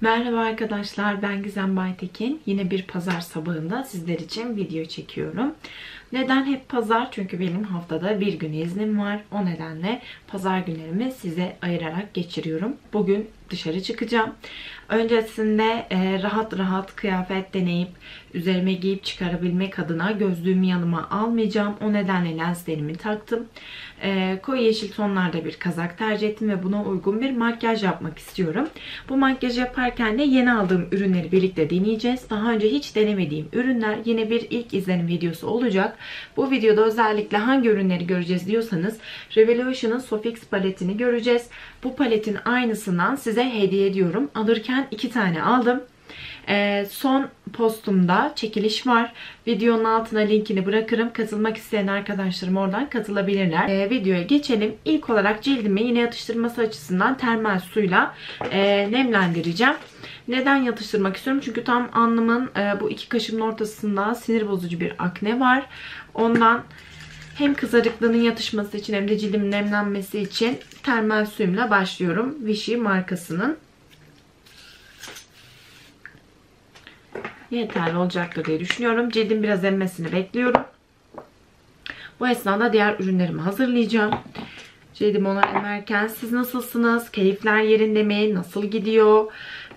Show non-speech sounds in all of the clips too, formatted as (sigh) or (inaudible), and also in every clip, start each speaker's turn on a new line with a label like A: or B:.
A: Merhaba arkadaşlar ben Gizem Baytekin. Yine bir pazar sabahında sizler için video çekiyorum. Neden hep pazar? Çünkü benim haftada bir gün iznim var. O nedenle pazar günlerimi size ayırarak geçiriyorum. Bugün dışarı çıkacağım. Öncesinde e, rahat rahat kıyafet deneyip üzerime giyip çıkarabilmek adına gözlüğümü yanıma almayacağım. O nedenle lenslerimi taktım. E, koyu yeşil tonlarda bir kazak tercih ettim ve buna uygun bir makyaj yapmak istiyorum. Bu makyaj yaparken de yeni aldığım ürünleri birlikte deneyeceğiz. Daha önce hiç denemediğim ürünler yine bir ilk izlenim videosu olacak. Bu videoda özellikle hangi ürünleri göreceğiz diyorsanız Revolution'ın Sofix paletini göreceğiz. Bu paletin aynısından size hediye ediyorum. Alırken iki tane aldım. Ee, son postumda çekiliş var. Videonun altına linkini bırakırım. Katılmak isteyen arkadaşlarım oradan katılabilirler. Ee, videoya geçelim. İlk olarak cildimi yine yatıştırması açısından termal suyla e, nemlendireceğim. Neden yatıştırmak istiyorum? Çünkü tam alnımın e, bu iki kaşımın ortasında sinir bozucu bir akne var. Ondan hem kızarıklığının yatışması için hem de cildimin nemlenmesi için termal suyumla başlıyorum. Vichy markasının. Yeterli olacaktır diye düşünüyorum. Cildim biraz emmesini bekliyorum. Bu esnada diğer ürünlerimi hazırlayacağım. Cildim ona emerken siz nasılsınız? Keyifler yerinde mi? Nasıl gidiyor?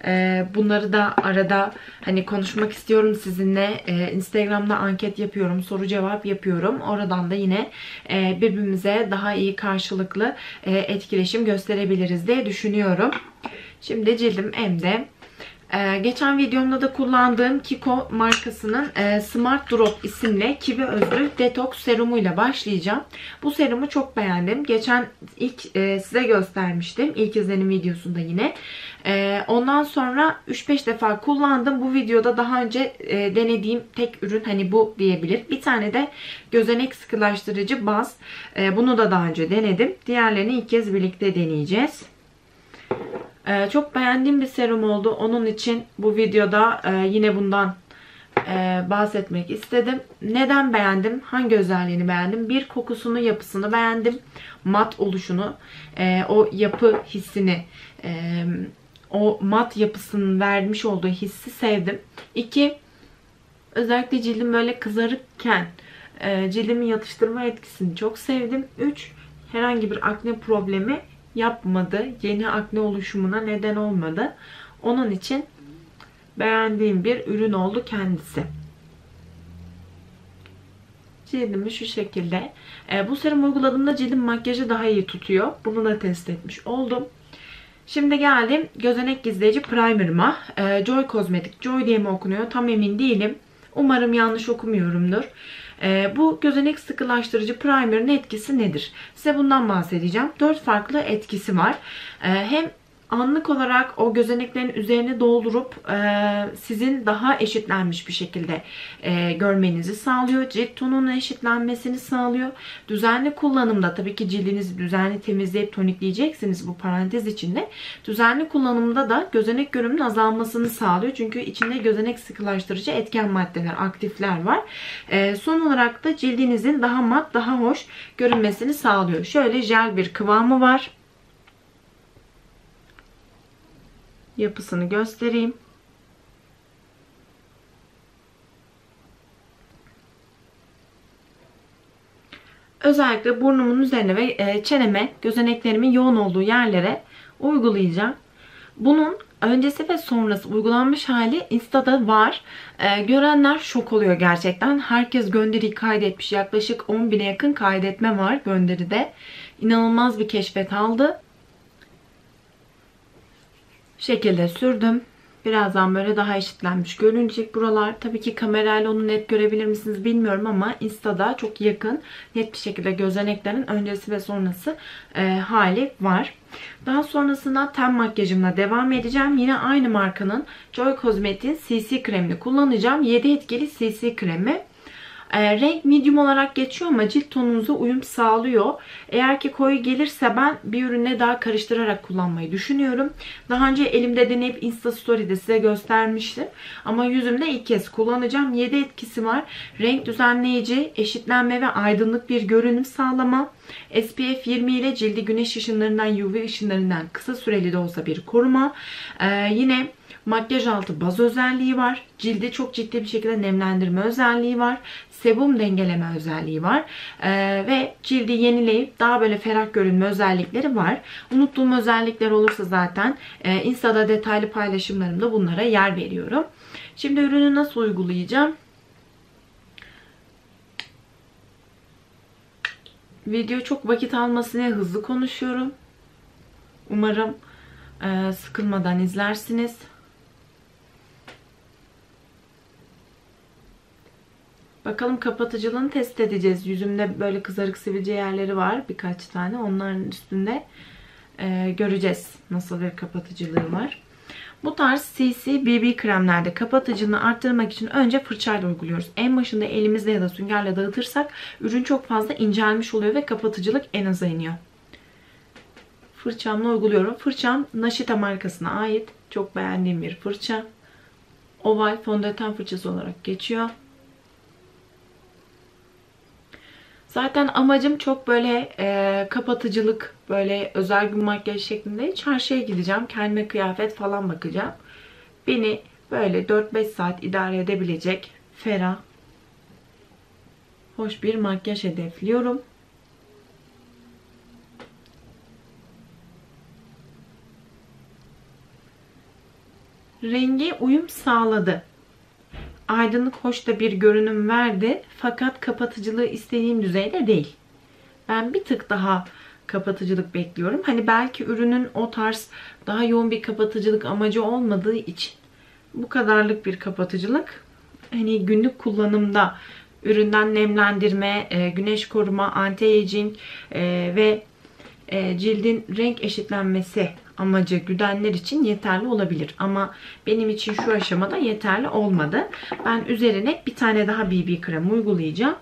A: Ee, bunları da arada hani konuşmak istiyorum sizinle. Ee, Instagram'da anket yapıyorum. Soru cevap yapıyorum. Oradan da yine e, birbirimize daha iyi karşılıklı e, etkileşim gösterebiliriz diye düşünüyorum. Şimdi cildim emde. Ee, geçen videomda da kullandığım Kiko markasının e, Smart Drop isimli kivi özlü detoks serumuyla başlayacağım. Bu serumu çok beğendim. Geçen ilk e, size göstermiştim. İlk izlenim videosunda yine. E, ondan sonra 3-5 defa kullandım. Bu videoda daha önce e, denediğim tek ürün hani bu diyebilir. Bir tane de gözenek sıkılaştırıcı baz. E, bunu da daha önce denedim. Diğerlerini ilk kez birlikte deneyeceğiz. Ee, çok beğendiğim bir serum oldu. Onun için bu videoda e, yine bundan e, bahsetmek istedim. Neden beğendim? Hangi özelliğini beğendim? Bir kokusunu, yapısını beğendim. Mat oluşunu, e, o yapı hissini, o mat yapısının vermiş olduğu hissi sevdim. İki, özellikle cildim böyle kızarıkken cildimin yatıştırma etkisini çok sevdim. Üç, herhangi bir akne problemi yapmadı. Yeni akne oluşumuna neden olmadı. Onun için beğendiğim bir ürün oldu kendisi. Cildimi şu şekilde. E, bu serum uyguladığımda cildim makyajı daha iyi tutuyor. Bunu da test etmiş oldum. Şimdi geldim gözenek gizleyici primer'ıma. E, Joy Cosmetic. Joy diye mi okunuyor? Tam emin değilim. Umarım yanlış okumuyorumdur. E, bu gözenek sıkılaştırıcı primer'ın etkisi nedir? Size bundan bahsedeceğim. 4 farklı etkisi var. E, hem anlık olarak o gözeneklerin üzerine doldurup e, sizin daha eşitlenmiş bir şekilde e, görmenizi sağlıyor. Cilt tonunun eşitlenmesini sağlıyor. Düzenli kullanımda tabii ki cildinizi düzenli temizleyip tonikleyeceksiniz bu parantez içinde. Düzenli kullanımda da gözenek görünümünün azalmasını sağlıyor. Çünkü içinde gözenek sıkılaştırıcı etken maddeler, aktifler var. E, son olarak da cildinizin daha mat, daha hoş görünmesini sağlıyor. Şöyle jel bir kıvamı var. Yapısını göstereyim. Özellikle burnumun üzerine ve e, çeneme, gözeneklerimin yoğun olduğu yerlere uygulayacağım. Bunun öncesi ve sonrası uygulanmış hali Insta'da var. Ee, görenler şok oluyor gerçekten. Herkes gönderiyi kaydetmiş. Yaklaşık 10.000'e yakın kaydetme var gönderide. İnanılmaz bir keşfet aldı şekilde sürdüm. Birazdan böyle daha eşitlenmiş görünecek buralar. Tabii ki kamerayla onu net görebilir misiniz bilmiyorum ama Insta'da çok yakın net bir şekilde gözeneklerin öncesi ve sonrası e, hali var. Daha sonrasında ten makyajımla devam edeceğim. Yine aynı markanın Joy Cosmetic'in CC kremini kullanacağım. 7 etkili CC kremi. E, renk medium olarak geçiyor ama cilt tonunuza uyum sağlıyor. Eğer ki koyu gelirse ben bir ürüne daha karıştırarak kullanmayı düşünüyorum. Daha önce elimde deneyip Insta Story'de size göstermiştim. Ama yüzümde ilk kez kullanacağım. 7 etkisi var. Renk düzenleyici, eşitlenme ve aydınlık bir görünüm sağlama. SPF 20 ile cildi güneş ışınlarından, UV ışınlarından kısa süreli de olsa bir koruma. Ee, yine Makyaj altı baz özelliği var. Cildi çok ciddi bir şekilde nemlendirme özelliği var. Sebum dengeleme özelliği var. Ee, ve cildi yenileyip daha böyle ferah görünme özellikleri var. Unuttuğum özellikler olursa zaten e, Insta'da detaylı paylaşımlarımda bunlara yer veriyorum. Şimdi ürünü nasıl uygulayacağım? Video çok vakit almasın diye hızlı konuşuyorum. Umarım e, sıkılmadan izlersiniz. Bakalım kapatıcılığını test edeceğiz. Yüzümde böyle kızarık sivilce yerleri var birkaç tane. Onların üstünde e, göreceğiz nasıl bir kapatıcılığı var. Bu tarz CC BB kremlerde kapatıcılığını arttırmak için önce fırçayla uyguluyoruz. En başında elimizle ya da süngerle dağıtırsak ürün çok fazla incelmiş oluyor ve kapatıcılık en aza iniyor. Fırçamla uyguluyorum. Fırçam Nashita markasına ait. Çok beğendiğim bir fırça. Oval fondöten fırçası olarak geçiyor. Zaten amacım çok böyle e, kapatıcılık, böyle özel gün makyaj şeklinde çarşıya gideceğim. Kendime kıyafet falan bakacağım. Beni böyle 4-5 saat idare edebilecek ferah, hoş bir makyaj hedefliyorum. Rengi uyum sağladı aydınlık hoş da bir görünüm verdi. Fakat kapatıcılığı istediğim düzeyde değil. Ben bir tık daha kapatıcılık bekliyorum. Hani belki ürünün o tarz daha yoğun bir kapatıcılık amacı olmadığı için bu kadarlık bir kapatıcılık hani günlük kullanımda üründen nemlendirme, e, güneş koruma, anti-aging e, ve e, cildin renk eşitlenmesi amacı güdenler için yeterli olabilir. Ama benim için şu aşamada yeterli olmadı. Ben üzerine bir tane daha BB krem uygulayacağım.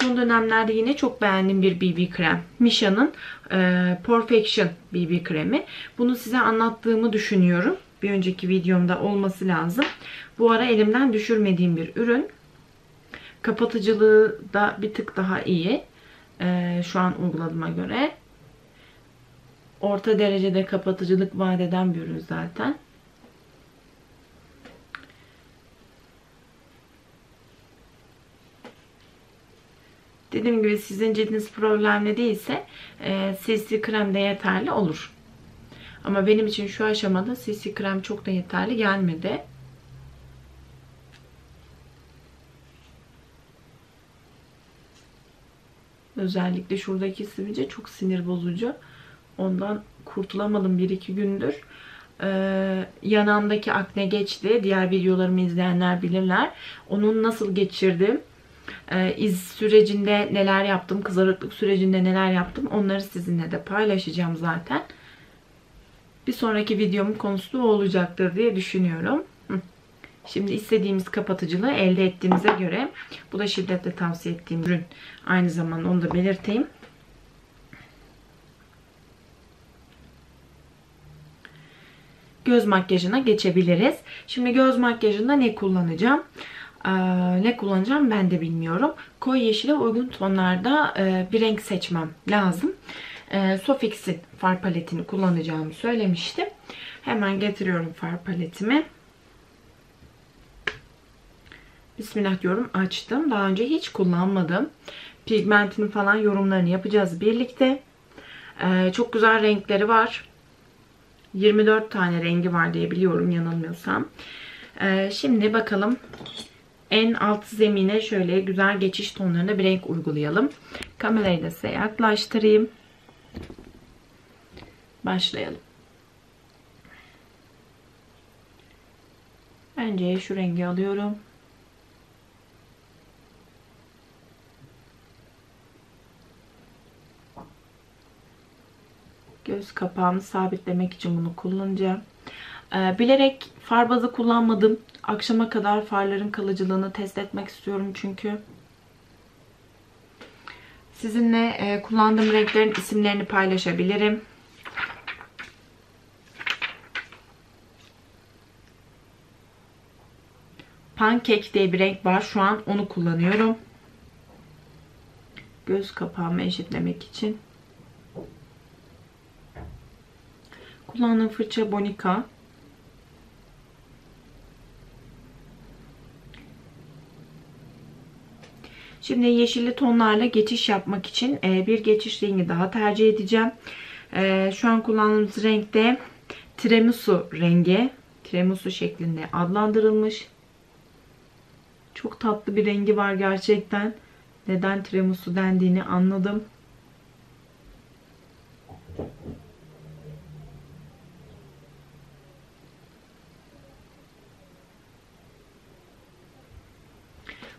A: Son dönemlerde yine çok beğendiğim bir BB krem. Misha'nın e, Perfection BB kremi. Bunu size anlattığımı düşünüyorum. Bir önceki videomda olması lazım. Bu ara elimden düşürmediğim bir ürün. Kapatıcılığı da bir tık daha iyi. E, şu an uyguladığıma göre orta derecede kapatıcılık vaat eden bir ürün zaten. Dediğim gibi sizin cildiniz problemli değilse e, CC krem de yeterli olur. Ama benim için şu aşamada CC krem çok da yeterli gelmedi. Özellikle şuradaki sivilce çok sinir bozucu. Ondan kurtulamadım 1-2 gündür. Ee, yanağımdaki akne geçti. Diğer videolarımı izleyenler bilirler. Onun nasıl geçirdim, e, iz sürecinde neler yaptım, kızarıklık sürecinde neler yaptım onları sizinle de paylaşacağım zaten. Bir sonraki videomun konusu olacaktır diye düşünüyorum. Şimdi istediğimiz kapatıcılığı elde ettiğimize göre bu da şiddetle tavsiye ettiğim ürün. Aynı zamanda onu da belirteyim. Göz makyajına geçebiliriz. Şimdi göz makyajında ne kullanacağım? Ee, ne kullanacağım ben de bilmiyorum. Koyu yeşile uygun tonlarda e, bir renk seçmem lazım. E, Sofix'in far paletini kullanacağımı söylemiştim. Hemen getiriyorum far paletimi. Bismillah diyorum açtım. Daha önce hiç kullanmadım. Pigmentini falan yorumlarını yapacağız birlikte. Ee, çok güzel renkleri var. 24 tane rengi var diye biliyorum yanılmıyorsam. Ee, şimdi bakalım en alt zemine şöyle güzel geçiş tonlarında bir renk uygulayalım. Kamerayı da size yaklaştırayım. Başlayalım. Önce şu rengi alıyorum. Göz kapağımı sabitlemek için bunu kullanacağım. Ee, bilerek far bazı kullanmadım. Akşama kadar farların kalıcılığını test etmek istiyorum çünkü. Sizinle e, kullandığım renklerin isimlerini paylaşabilirim. Pancake diye bir renk var. Şu an onu kullanıyorum. Göz kapağımı eşitlemek için. Kullandığım fırça Bonica. Şimdi yeşilli tonlarla geçiş yapmak için e, bir geçiş rengi daha tercih edeceğim. E, şu an kullandığımız renk de tiramisu rengi. Tiramisu şeklinde adlandırılmış. Çok tatlı bir rengi var gerçekten. Neden tiramisu dendiğini anladım.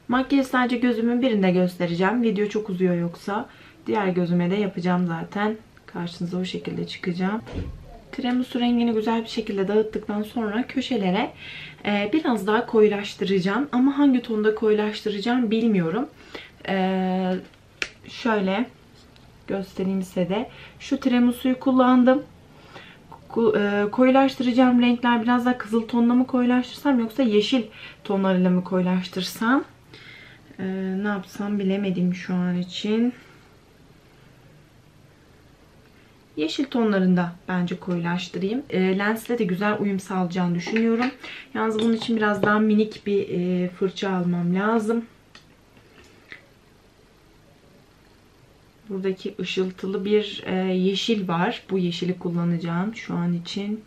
A: Makyajı sadece gözümün birinde göstereceğim. Video çok uzuyor yoksa. Diğer gözüme de yapacağım zaten. Karşınıza o şekilde çıkacağım. Tiramisu rengini güzel bir şekilde dağıttıktan sonra köşelere e, biraz daha koyulaştıracağım. Ama hangi tonda koyulaştıracağım bilmiyorum. E, şöyle göstereyim size de. Şu tiramisu'yu kullandım. E, koyulaştıracağım renkler biraz daha kızıl tonla mı koyulaştırsam yoksa yeşil tonlarıyla mı koyulaştırsam? Ee, ne yapsam bilemedim şu an için. Yeşil tonlarında bence koyulaştırayım. E, lensle de güzel uyum sağlayacağını düşünüyorum. Yalnız bunun için biraz daha minik bir e, fırça almam lazım. Buradaki ışıltılı bir e, yeşil var. Bu yeşili kullanacağım şu an için.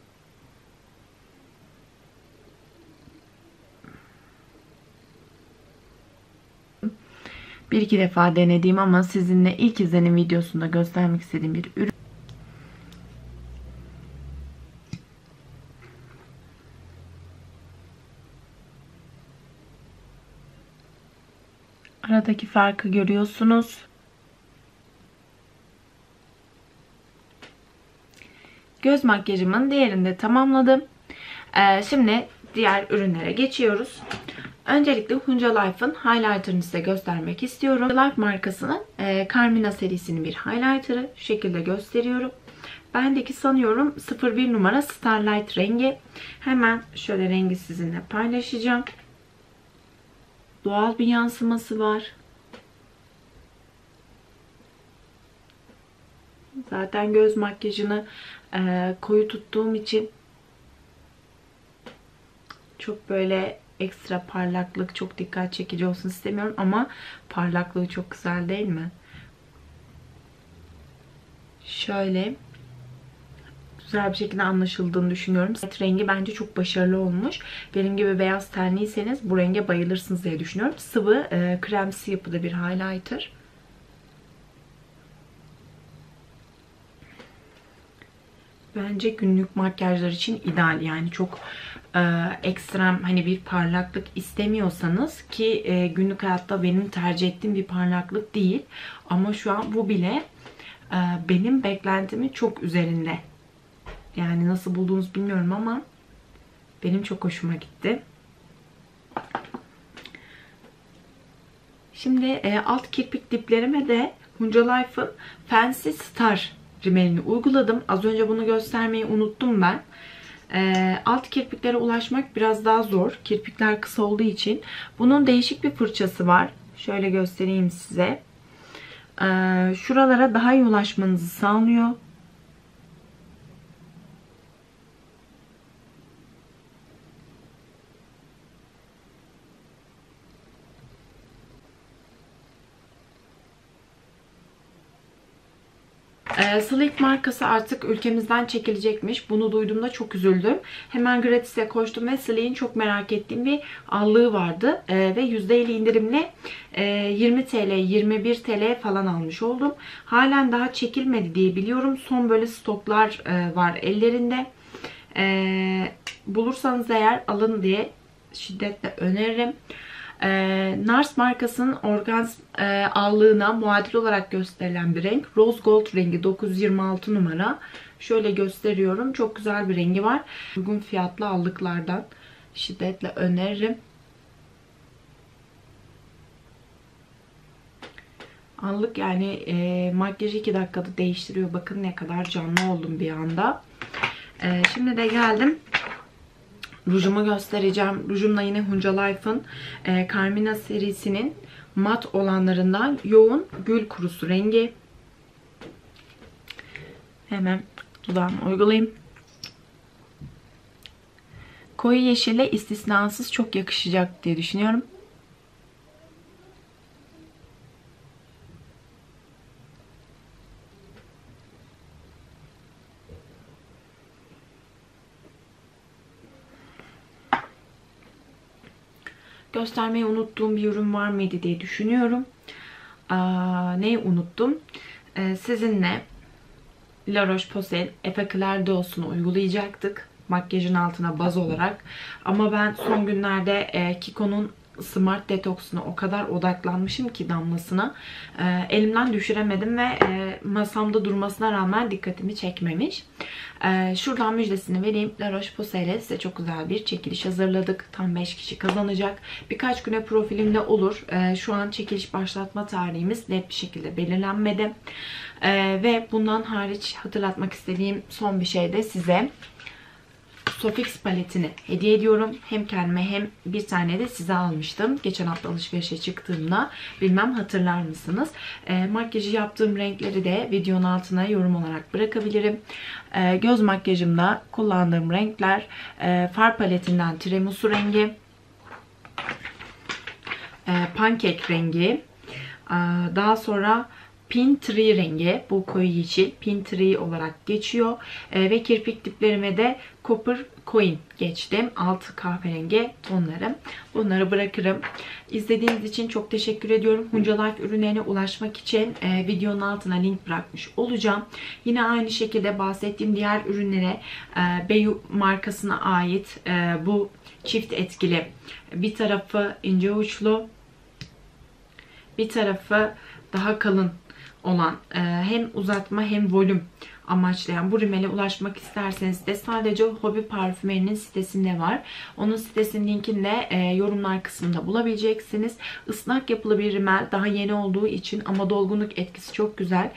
A: Bir iki defa denediğim ama sizinle ilk izlenim videosunda göstermek istediğim bir ürün. Aradaki farkı görüyorsunuz. Göz makyajımın diğerini de tamamladım. Ee, şimdi diğer ürünlere geçiyoruz. Öncelikle Hunca Life'ın highlighter'ını size göstermek istiyorum. Life markasının e, Carmina serisinin bir highlighter'ı. Şu şekilde gösteriyorum. Bendeki sanıyorum 01 numara Starlight rengi. Hemen şöyle rengi sizinle paylaşacağım. Doğal bir yansıması var. Zaten göz makyajını e, koyu tuttuğum için çok böyle ekstra parlaklık çok dikkat çekici olsun istemiyorum ama parlaklığı çok güzel değil mi? Şöyle güzel bir şekilde anlaşıldığını düşünüyorum. Set rengi bence çok başarılı olmuş. Benim gibi beyaz tenliyseniz bu renge bayılırsınız diye düşünüyorum. Sıvı e, kremsi yapıda bir highlighter. Bence günlük makyajlar için ideal. Yani çok e, ekstrem hani bir parlaklık istemiyorsanız ki e, günlük hayatta benim tercih ettiğim bir parlaklık değil. Ama şu an bu bile e, benim beklentimin çok üzerinde. Yani nasıl bulduğunuz bilmiyorum ama benim çok hoşuma gitti. Şimdi e, alt kirpik diplerime de Hunca Life'ın Fancy Star rimelini uyguladım. Az önce bunu göstermeyi unuttum ben. E, alt kirpiklere ulaşmak biraz daha zor. Kirpikler kısa olduğu için. Bunun değişik bir fırçası var. Şöyle göstereyim size. E, şuralara daha iyi ulaşmanızı sağlıyor. E, Sleek markası artık ülkemizden çekilecekmiş. Bunu duyduğumda çok üzüldüm. Hemen gratis'e koştum ve Sleek'in çok merak ettiğim bir allığı vardı. E, ve %50 indirimle e, 20 TL, 21 TL falan almış oldum. Halen daha çekilmedi diye biliyorum. Son böyle stoklar e, var ellerinde. E, bulursanız eğer alın diye şiddetle öneririm e, Nars markasının organs e, allığına muadil olarak gösterilen bir renk. Rose Gold rengi 926 numara. Şöyle gösteriyorum. Çok güzel bir rengi var. Uygun fiyatlı allıklardan şiddetle öneririm. Allık yani e, makyajı 2 dakikada değiştiriyor. Bakın ne kadar canlı oldum bir anda. E, şimdi de geldim rujumu göstereceğim. Rujum da yine Hunca Life'ın e, Carmina serisinin mat olanlarından yoğun gül kurusu rengi. Hemen dudağıma uygulayayım. Koyu yeşile istisnasız çok yakışacak diye düşünüyorum. Göstermeyi unuttuğum bir ürün var mıydı diye düşünüyorum. Aa, neyi unuttum? Ee, sizinle La Roche-Posay Epicler Dos'unu uygulayacaktık. Makyajın altına baz olarak. Ama ben son günlerde e, Kiko'nun Smart Detox'una o kadar odaklanmışım ki damlasına. E, elimden düşüremedim ve e, masamda durmasına rağmen dikkatimi çekmemiş. E, şuradan müjdesini vereyim. La Roche-Posay ile size çok güzel bir çekiliş hazırladık. Tam 5 kişi kazanacak. Birkaç güne profilimde olur. E, şu an çekiliş başlatma tarihimiz net bir şekilde belirlenmedi. E, ve bundan hariç hatırlatmak istediğim son bir şey de size Sofix paletini hediye ediyorum. Hem kendime hem bir tane de size almıştım. Geçen hafta alışverişe çıktığımda. Bilmem hatırlar mısınız? E, makyajı yaptığım renkleri de videonun altına yorum olarak bırakabilirim. E, göz makyajımda kullandığım renkler e, far paletinden tiramisu rengi, e, pankek rengi, e, daha sonra Pin Tree rengi. Bu koyu yeşil. Pin Tree olarak geçiyor. E, ve kirpik diplerime de Copper Coin geçtim. Altı kahverengi tonları. Bunları bırakırım. İzlediğiniz için çok teşekkür ediyorum. Hunca Life ürünlerine ulaşmak için e, videonun altına link bırakmış olacağım. Yine aynı şekilde bahsettiğim diğer ürünlere e, Beyu markasına ait e, bu çift etkili bir tarafı ince uçlu bir tarafı daha kalın olan e, hem uzatma hem volüm amaçlayan bu rimele ulaşmak isterseniz de sadece Hobi Parfümeri'nin sitesinde var. Onun sitesinin linkini de e, yorumlar kısmında bulabileceksiniz. Isnak yapılı bir rimel daha yeni olduğu için ama dolgunluk etkisi çok güzel.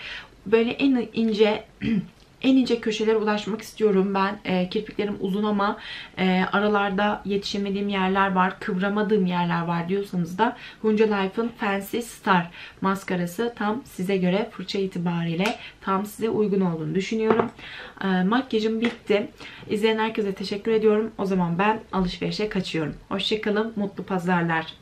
A: Böyle en ince (clears throat) en ince köşelere ulaşmak istiyorum. Ben e, kirpiklerim uzun ama e, aralarda yetişemediğim yerler var, kıvramadığım yerler var diyorsanız da Hunca Life'ın Fancy Star maskarası tam size göre fırça itibariyle tam size uygun olduğunu düşünüyorum. E, makyajım bitti. İzleyen herkese teşekkür ediyorum. O zaman ben alışverişe kaçıyorum. Hoşçakalın, mutlu pazarlar.